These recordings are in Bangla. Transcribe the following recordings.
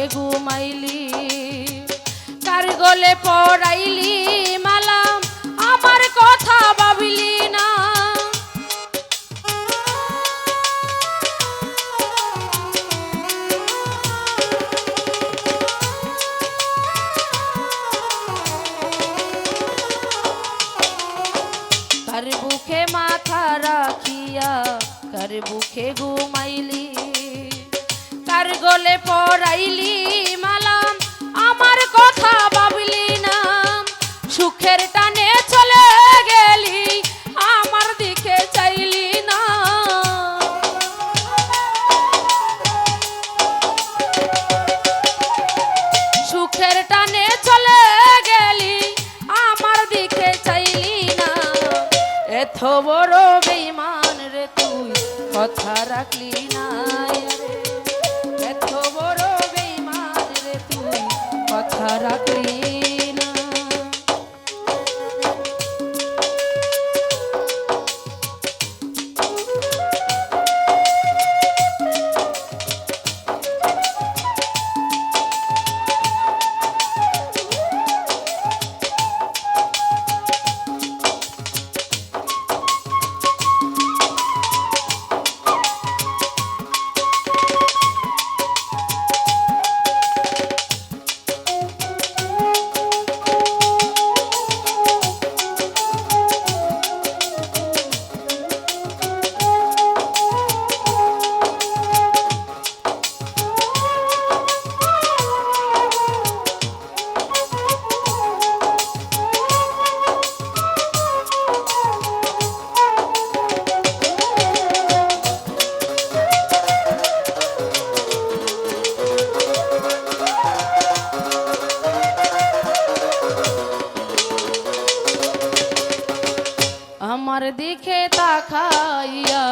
বুকে ঘুমাইলি কার গলে পড়াইলি মালাম আমার কথা ভাবিলি না। কার বুকে মাথা রাখিয়া কার বুকে ঘুমাইলি কার গলে পড়াইলি মালাম, আমার কথা ভাবলি না। সুখের টানে চলে গেলি, আমার দিকে চাইলি না। সুখের টানে চলে গেলি, আমার দিকে চাইলি না। এত বড় বেইমান রে তুই, কথা রাখলি না। দিকে তাকাইয়া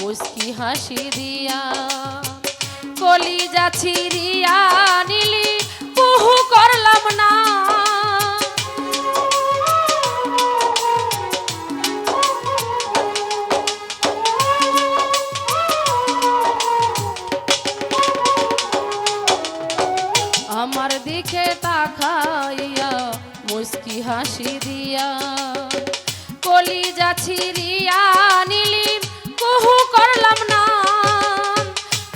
মুস্কি হাসি দিয়া কলি যাচ্ছি রিয়া নিলি, কুহু করলাম না। আমার দিকে তাকাইয়া মুস্কি হাসি দিয়া কলি যাচ্ছি রিয়া নিলি, কুহু করলাম না।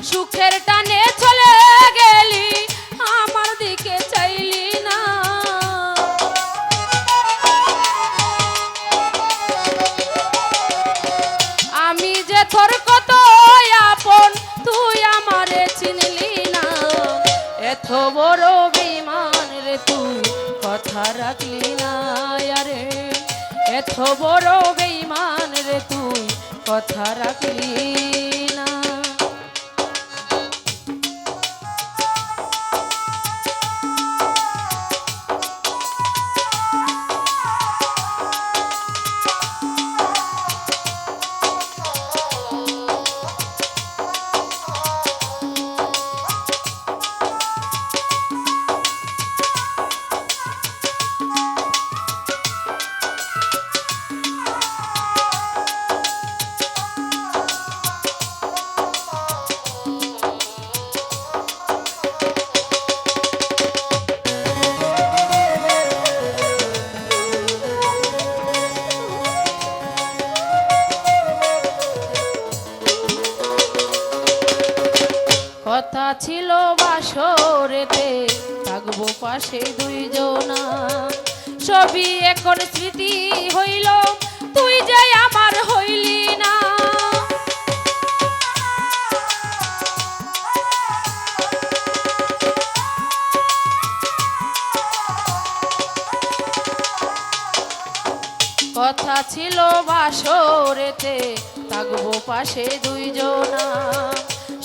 সুখের টানে চলে গেলি, আমার দিকে চাইলি না। আমি যে তোর কত আপন, তুই আমারে চিনলি না। এত বড় বিমান রে তুই, কথা রাখলি না। এত বড় বেইমান রে তুই কথা রাখলি। পাশে দুইজনা সবই এখন স্মৃতি হইল, তুই যে আমার হইলি না। কথা ছিল বাসরেতে, থাকব পাশে দুইজনা।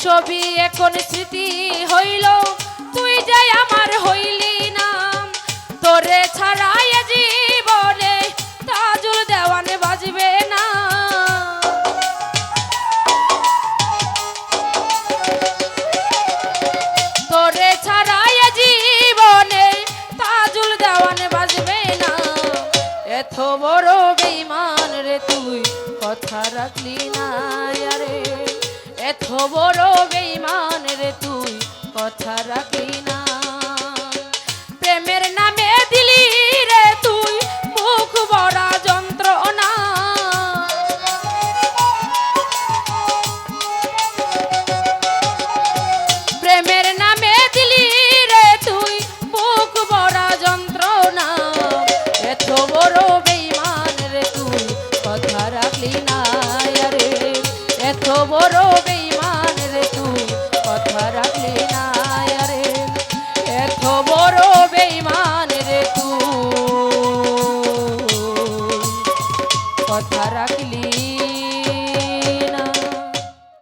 ছবি এখন স্মৃতি হইল, তুই যে আমার এত বড় বেইমান রে তুই, কথা রাখলি না রে এত বড় বেইমান রে তুই, কথা রাখলি না